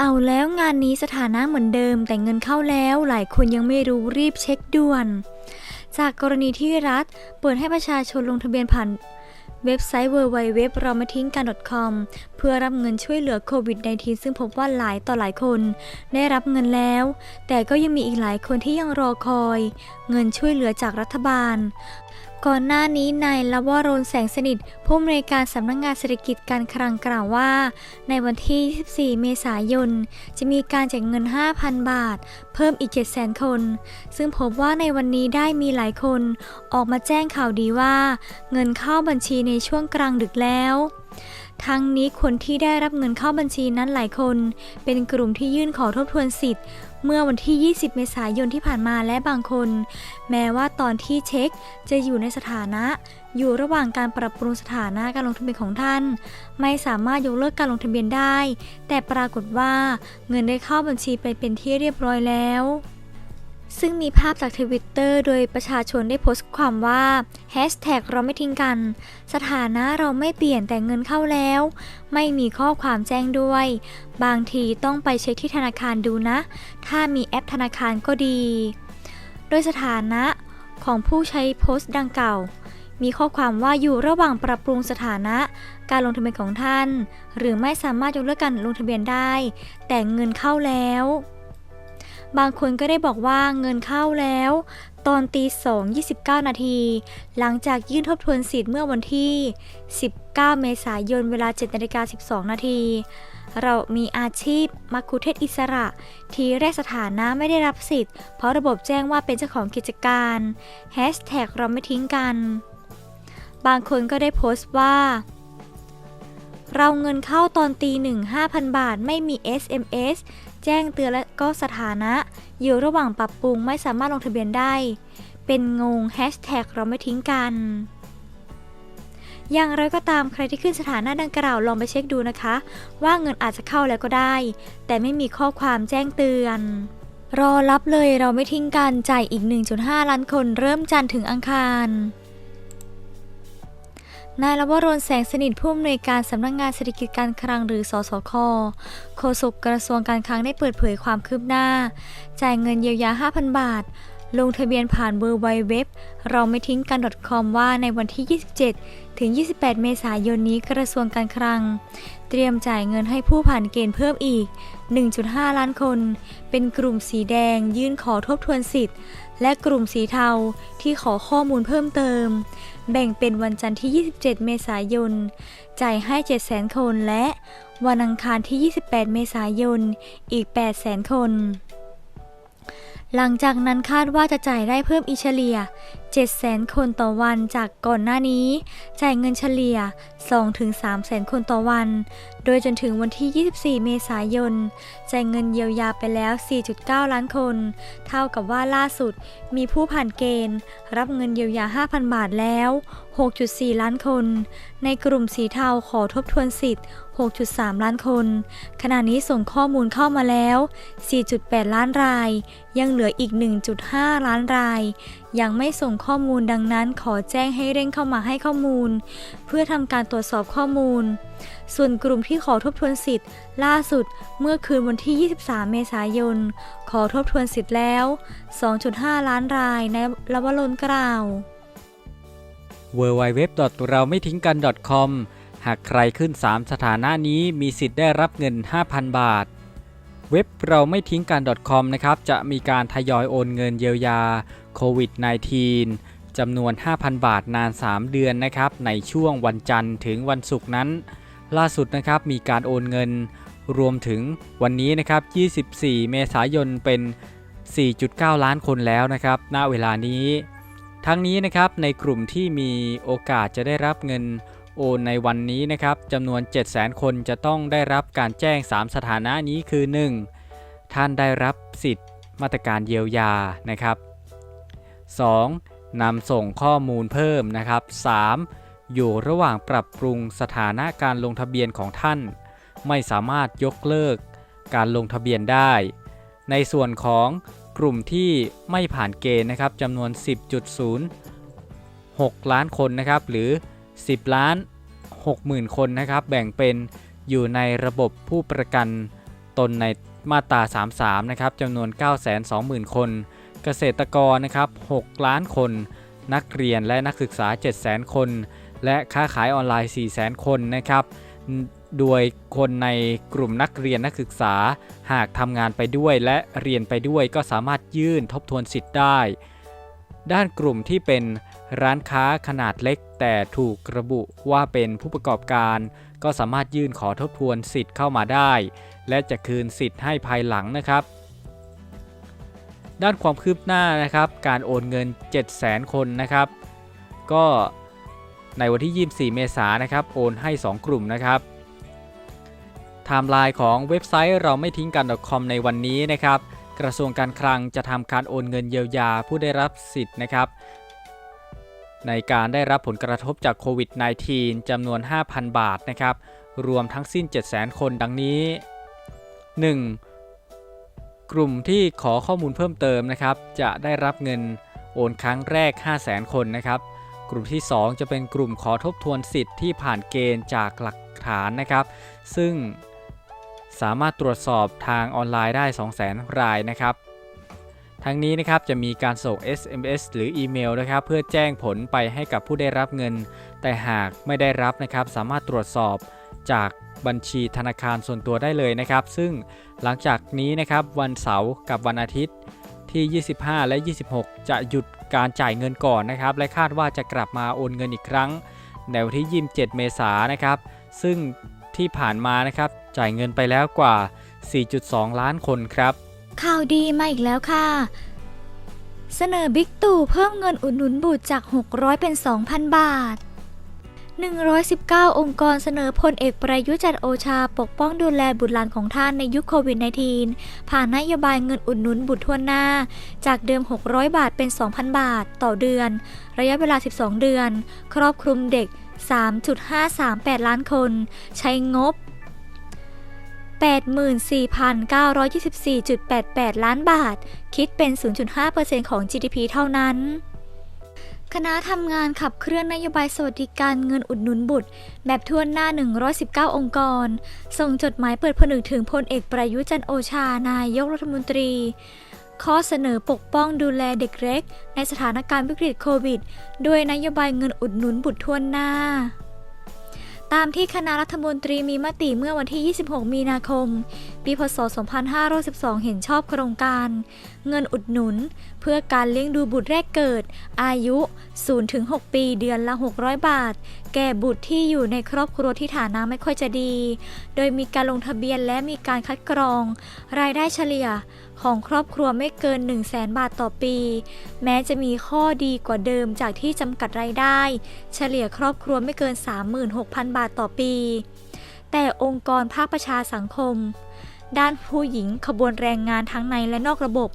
เอาแล้วงานนี้สถานะเหมือนเดิม แต่เงินเข้าแล้วหลายคนยังไม่รู้รีบเช็คด่วน จากกรณีที่รัฐเปิดให้ประชาชนลงทะเบียนผ่านเว็บไซต์ www เรามาทิ้งกัน .com เพื่อรับเงินช่วยเหลือโควิด -19 ซึ่งพบว่าหลายต่อหลายคนได้รับเงินแล้ว แต่ก็ยังมีอีกหลายคนที่ยังรอคอย เงินช่วยเหลือจากรัฐบาล ก่อนหน้านี้นายลวรนแสงสนิท ผู้อำนวยการสำนักงงานเศรษฐกิจการคลังกล่าวว่า ในวันที่ 24 เมษายน จะมีการแจกเงิน 5,000 บาท เพิ่มอีก 700,000 คน ซึ่งพบว่าในวันนี้ได้มีหลายคน ออกมาแจ้งข่าวดีว่า เงินเข้าบัญชีในช่วงกลางดึกแล้ว ทั้งนี้คนที่ได้รับเงินเข้าบัญชีนั้นหลายคน เป็นกลุ่มที่ยื่นขอทบทวนสิทธิ์ เมื่อวันที่ 20 เมษายนที่ผ่านมาและบางคน แม้ว่าตอนที่เช็คจะอยู่ในสถานะ อยู่ระหว่างการปรับปรุงสถานะการลงทะเบียนของท่าน ไม่สามารถยกเลิกการลงทะเบียนได้ แต่ปรากฏว่าเงินได้เข้าบัญชีไปเป็นที่เรียบร้อยแล้ว ซึ่งมีภาพจากทวิตเตอร์โดยประชาชนได้โพสต์ความว่า Hashtag เราไม่ทิ้งกัน สถานะเราไม่เปลี่ยนแต่เงินเข้าแล้ว ไม่มีข้อความแจ้งด้วย บางทีต้องไปเช็คที่ธนาคารดูนะ ถ้ามีแอปธนาคารก็ดี โดยสถานะของผู้ใช้โพสต์ดังกล่าวมีข้อความว่าอยู่ระหว่างปรับปรุงสถานะ การลงทะเบียนของท่าน หรือไม่สามารถยกเลิกการลงทะเบียนได้ แต่เงินเข้าแล้ว บางคนก็ได้บอกว่าเงินเข้าแล้ว ตอนตี2 29นาที หลังจากยื่นทบทวนสิทธิ์เมื่อวันที่ 19 เมษายนเวลา7นาฬิกา12 นาทีเรามีอาชีพมัคคุเทศอิสระ ทีแรกสถานะไม่ได้รับสิทธิ์ เพราะระบบแจ้งว่าเป็นเจ้าของกิจการ Hashtag เราไม่ทิ้งกัน บางคนก็ได้โพสต์ว่า เราเงินเข้าตอนตีหนึ่ง5,000บาทไม่มี SMS แจ้งเตือนและก็สถานะ อยู่ระหว่างปรับปรุงไม่สามารถลงทะเบียนได้ เป็นงง Hashtag เราไม่ทิ้งกัน อย่างไรก็ตามใครที่ขึ้นสถานะดังกล่าวลองไปเช็คดูนะคะ ว่าเงินอาจจะเข้าแล้วก็ได้ แต่ไม่มีข้อความแจ้งเตือน รอรับเลยเราไม่ทิ้งกันจ่ายอีก 1.5 ล้านคนเริ่มจันทร์ถึงอังคาร นายลวรนแสงสนิทผู้อำนวยการสำนักงงานเศรษฐกิจการคลังหรือ สสค โฆษกกระทรวงการคลังได้เปิดเผยความคืบหน้า จ่ายเงินเยียวยา 5,000 บาท ลงทะเบียนผ่านเบอร์ไวเว็บ เราไม่ทิ้งกัน .com ว่าในวันที่ 27 ถึง 28 เมษายนนี้กระทรวงการคลัง เตรียมจ่ายเงินให้ผู้ผ่านเกณฑ์เพิ่มอีก 1.5 ล้านคน เป็นกลุ่มสีแดง ยื่นขอทบทวนสิทธิ์ และกลุ่มสีเทาที่ขอข้อมูลเพิ่มเติม แบ่งเป็นวันจันทร์ที่ 27 เมษายน จ่ายให้ 700,000 คน และวันอังคารที่ 28 เมษายน อีก 800,000 คน หลังจากนั้นคาดว่าจะจ่ายได้เพิ่มอีกเฉลี่ย 700,000 คนต่อวันจากก่อนหน้านี้ จ่ายเงินเฉลี่ย 2-300,000 คนต่อวัน โดยจนถึงวันที่ 24 เมษายน จ่ายเงินเยียวยาไปแล้ว 4.9 ล้านคน เท่ากับว่าล่าสุดมีผู้ผ่านเกณฑ์ รับเงินเยียวยา 5,000 บาทแล้ว 6.4 ล้านคน ในกลุ่มสีเทาขอทบทวนสิทธิ์ 6.3 ล้านคน ขณะนี้ส่งข้อมูลเข้ามาแล้ว 4.8 ล้านราย ยังเหลืออีก 1.5 ล้านราย ยังไม่ส่งข้อมูลดังนั้นขอแจ้งให้เร่งเข้ามาให้ข้อมูล เพื่อทำการตรวจสอบข้อมูล ส่วนกลุ่มที่ขอทบทวนสิทธิ์ ล่าสุดเมื่อคืนวันที่ 23 เมษายน ขอทบทวนสิทธิ์แล้ว 2.5 ล้านรายในลวรนกล่าว w w w เราไม่ทิ้งกัน .com หากใครขึ้น 3 สถานะนี้มีสิทธิ์ได้รับเงิน 5,000 บาท เว็บเราไม่ทิ้งกัน .com นะครับ จะมีการทยอยโอนเงินเยียวยาโควิด -19 จำนวน 5,000 บาทนาน 3 เดือนนะครับ ในช่วงวันจันทร์ถึงวันศุกร์นั้น ล่าสุดนะครับมีการโอนเงิน รวมถึงวันนี้นะครับ 24 เมษายนเป็น 4.9 ล้านคนแล้วนะครับ ณ เวลานี้ ทั้งนี้นะครับในกลุ่มที่มีโอกาสจะได้รับเงิน โอนในวันนี้นะครับจำนวน 700,000 คนจะต้องได้รับการแจ้ง 3 สถานะนี้คือ 1. ท่านได้รับสิทธิ์มาตรการเยียวยานะครับ 2. นำส่งข้อมูลเพิ่มนะครับ 3. อยู่ระหว่างปรับปรุงสถานะการลงทะเบียนของท่าน ไม่สามารถยกเลิกการลงทะเบียนได้ ในส่วนของกลุ่มที่ไม่ผ่านเกณฑ์นะครับจำนวน 10.06 ล้านคนนะครับ หรือ 10 ล้าน 60,000 คนนะครับ แบ่งเป็นอยู่ในระบบผู้ประกันตนในมาตรา 33 นะครับจำนวน 920,000 คน เกษตรกรนะครับ 6 ล้านคน นักเรียนและนักศึกษา 700,000 คน และค้าขายออนไลน์ 400,000 คนนะครับ โดยคนในกลุ่มนักเรียนนักศึกษา หากทำงานไปด้วยและเรียนไปด้วยก็สามารถยื่นทบทวนสิทธิ์ได้ ด้านกลุ่มที่เป็น ร้านค้าขนาดเล็ก แต่ถูกระบุว่าเป็นผู้ประกอบการ ก็สามารถยื่นขอทบทวนสิทธิ์เข้ามาได้ และจะคืนสิทธิ์ให้ภายหลังนะครับ ด้านความคืบหน้านะครับ การโอนเงิน700,000 คนนะครับ ก็ในวันที่ 24 เมษายนนะครับ โอนให้ 2 กลุ่มนะครับไทม์ไลน์ของเว็บไซต์เราไม่ทิ้งกัน .com ในวันนี้นะครับ กระทรวงการคลังจะทำการโอนเงินเยียวยาผู้ได้รับสิทธิ์นะครับ ในการได้รับผลกระทบจากโควิด -19 จำนวน 5,000 บาทนะครับ รวมทั้งสิ้น 700,000 คนดังนี้ 1. กลุ่มที่ขอข้อมูลเพิ่มเติมนะครับ จะได้รับเงินโอนครั้งแรก 500,000 คนนะครับ กลุ่มที่ 2 จะเป็นกลุ่มขอทบทวนสิทธิ์ที่ผ่านเกณฑ์จากหลักฐานนะครับ ซึ่งสามารถตรวจสอบทางออนไลน์ได้ 200,000 รายนะครับ ทั้งนี้นะครับจะมีการส่ง SMS หรืออีเมลนะครับเพื่อแจ้งผลไปให้กับผู้ได้รับเงิน แต่หากไม่ได้รับนะครับสามารถตรวจสอบจากบัญชีธนาคารส่วนตัวได้เลยนะครับ ซึ่งหลังจากนี้นะครับวันเสาร์กับวันอาทิตย์ที่ 25 และ 26 จะหยุดการจ่ายเงินก่อนนะครับ และคาดว่าจะกลับมาโอนเงินอีกครั้งในวันที่ 27 เมษายนนะครับ ซึ่งที่ผ่านมานะครับจ่ายเงินไปแล้วกว่า 4.2 ล้านคนครับ ข่าวดีมาอีกแล้วค่ะ เสนอบิ๊กตู่เพิ่มเงินอุดหนุนบุตรจาก 600 เป็น 2,000 บาท 119 องค์กรเสนอพลเอกประยุทธ์จันโอชาปกป้องดูแลบุตรหลานของท่านในยุคโควิด -19 ผ่านนโยบายเงินอุดหนุนบุตรทั่วหน้า จากเดิม 600 บาทเป็น 2,000 บาท ต่อเดือน ระยะเวลา 12 เดือน ครอบคลุมเด็ก 3.538 ล้านคน ใช้งบ 84,924.88 ล้านบาท คิดเป็น 0.5%ของ GDP เท่านั้น คณะทำงานขับเคลื่อนนโยบายสวัสดิการเงินอุดหนุนบุตร แบบทั่วหน้า 119 องค์กร ส่งจดหมายเปิดผนึกถึงพลเอกประยุจันโอชานายกรัฐมนตรีข้อเสนอปกป้องดูแลเด็กเล็ก ในสถานการณ์วิกฤตโควิด ด้วยนโยบายเงินอุดหนุนบุตรทั่วหน้า ตามที่คณะรัฐมนตรีมีมติเมื่อวันที่ 26 มีนาคม ปีพศ 2512 เห็นชอบโครงการ เงินอุดหนุน เพื่อการเลี้ยงดูบุตรแรกเกิด อายุ 0-6 ปีเดือนละ 600 บาท แก่บุตรที่อยู่ในครอบครัวที่ฐานะไม่ค่อยจะดี โดยมีการลงทะเบียนและมีการคัดกรอง รายได้เฉลี่ยของครอบครัวไม่เกิน 1 0 0 0 0แบาทต่อปี แม้จะมีข้อดีกว่าเดิมจากที่จำกัดรายได้ เฉลี่ยครอบครัวไม่เกิน 36,000 บาทต่อปี แต่องค์กรภาคประชาสังคม ด้านผู้หญิงขบวนแรงงานทั้งในและนอกระบบ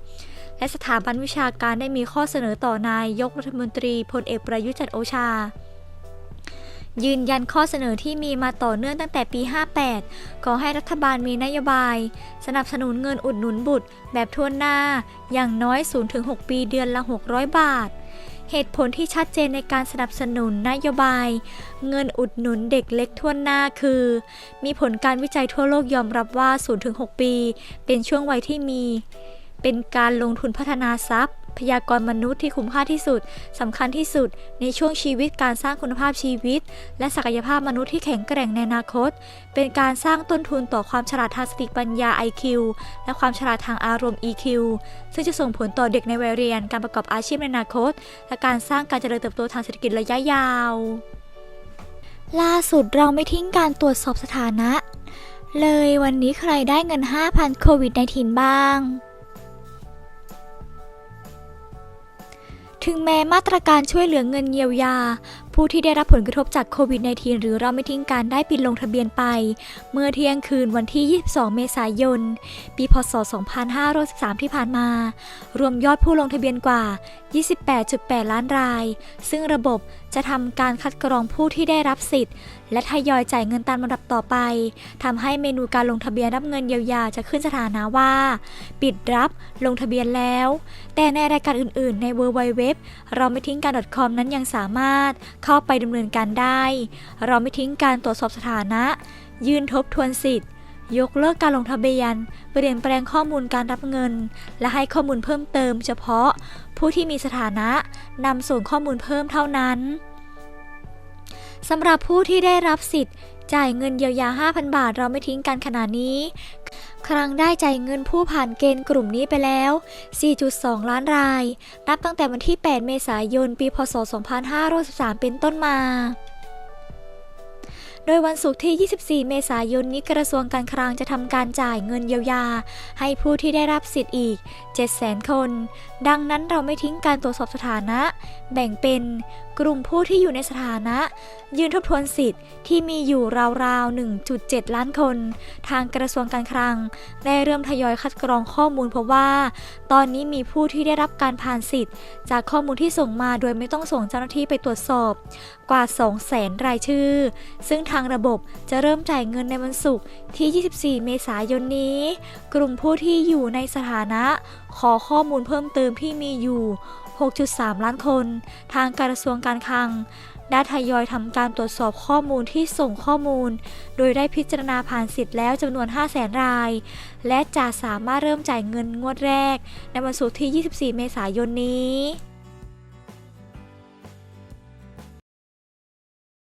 และสถาบันวิชาการได้มีข้อเสนอต่อนายยกรัฐมนตรีพลเอกประยุทธ์จันทร์โอชา ยืนยันข้อเสนอที่มีมาต่อเนื่องตั้งแต่ปี 58 ขอให้รัฐบาลมีนโยบาย สนับสนุนเงินอุดหนุนบุตร แบบทั่วหน้า อย่างน้อย 0-6 ปีเดือนละ 600 บาท เหตุผลที่ชัดเจนในการสนับสนุนนโยบาย เงินอุดหนุนเด็กเล็กทั่วหน้าคือ มีผลการวิจัยทั่วโลกยอมรับว่า 0-6 ปี เป็นช่วงวัยที่มี เป็นการลงทุนพัฒนาทรัพย์ พยากรมนุษย์ที่คุ้มค่าที่สุดสำคัญที่สุด ในช่วงชีวิตการสร้างคุณภาพชีวิต และศักยภาพมนุษย์ที่แข็งแกร่งในอนาคต เป็นการสร้างต้นทุนต่อความฉลาดทางสติปัญญา IQ และความฉลาดทางอารมณ์ EQ ซึ่งจะส่งผลต่อเด็กในวัยเรียน การประกอบอาชีพในอนาคต และการสร้างการเจริญเติบโตทางเศรษฐกิจระยะยาว ล่าสุดเราไม่ทิ้งการตรวจสอบสถานะ เลยวันนี้ใครได้เงิน 5,000โควิด -19 บ้าง ถึงแม้มาตรการช่วยเหลือเงินเยียวยา ผู้ที่ได้รับผลกระทบจากโควิด -19 หรือเราไม่ทิ้งการได้ปิดลงทะเบียนไป เมื่อเที่ยงคืนวันที่ 22 เมษายน ปีพศ 2513 ที่ผ่านมา รวมยอดผู้ลงทะเบียนกว่า28.8 ล้านราย ซึ่งระบบจะทำการคัดกรองผู้ที่ได้รับสิทธิ์ และทยอยจ่ายเงินตามลำดับต่อไปทำให้เมนูการลงทะเบียนรับเงินเยียวยาจะขึ้นสถานะว่า ปิดรับลงทะเบียนแล้ว แต่ในรายการอื่นๆ ใน w w w เราไม่ทิ้งการ .com นั้นยังสามารถเข้าไปดำเนินการได้ เราไม่ทิ้งการตรวจสอบสถานะ ยื่นทบทวนสิทธิ์ ยกเลิกการลงทะเบียน เปลี่ยนแปลงข้อมูลการรับเงิน และให้ข้อมูลเพิ่มเติม เฉพาะผู้ที่มีสถานะนำส่งข้อมูลเพิ่มเท่านั้นสำหรับผู้ที่ได้รับสิทธิ์ จ่ายเงินเยียวยา 5,000 บาทเราไม่ทิ้งกันขนาดนี้ ครั้งได้จ่ายเงินผู้ผ่านเกณฑ์กลุ่มนี้ไปแล้ว 4.2 ล้านราย นับตั้งแต่วันที่ 8 เมษายน ปี พศ 2563 เป็นต้นมา โดยวันศุกร์ที่ 24 เมษายนนี้กระทรวงการคลังจะทำการจ่ายเงินเยียวยา ให้ผู้ที่ได้รับสิทธิ์อีก 700,000 คน ดังนั้นเราไม่ทิ้งการตรวจสอบสถานะ แบ่งเป็น กลุ่มผู้ที่อยู่ในสถานะ ยืนทบทวนสิทธิ์ที่มีอยู่ราวๆ 1.7 ล้านคน ทางกระทรวงการคลัง ได้เริ่มทยอยคัดกรองข้อมูลเพราะว่า ตอนนี้มีผู้ที่ได้รับการผ่านสิทธิ์ จากข้อมูลที่ส่งมาโดยไม่ต้องส่งเจ้าหน้าที่ไปตรวจสอบ กว่า 200,000รายชื่อ ซึ่งทางระบบจะเริ่มจ่ายเงินในวันศุกร์ที่ 24 เมษายนนี้ กลุ่มผู้ที่อยู่ในสถานะ ขอข้อมูลเพิ่มเติมที่มีอยู่ 6.3 ล้านคน ทางกระทรวงการคลัง ได้ทยอยทำการตรวจสอบข้อมูลที่ส่งข้อมูล โดยได้พิจารณาผ่านสิทธิ์แล้วจำนวน 500,000 ราย และจะสามารถเริ่มจ่ายเงินงวดแรก ในวันศุกร์ที่ 24 เมษายนนี้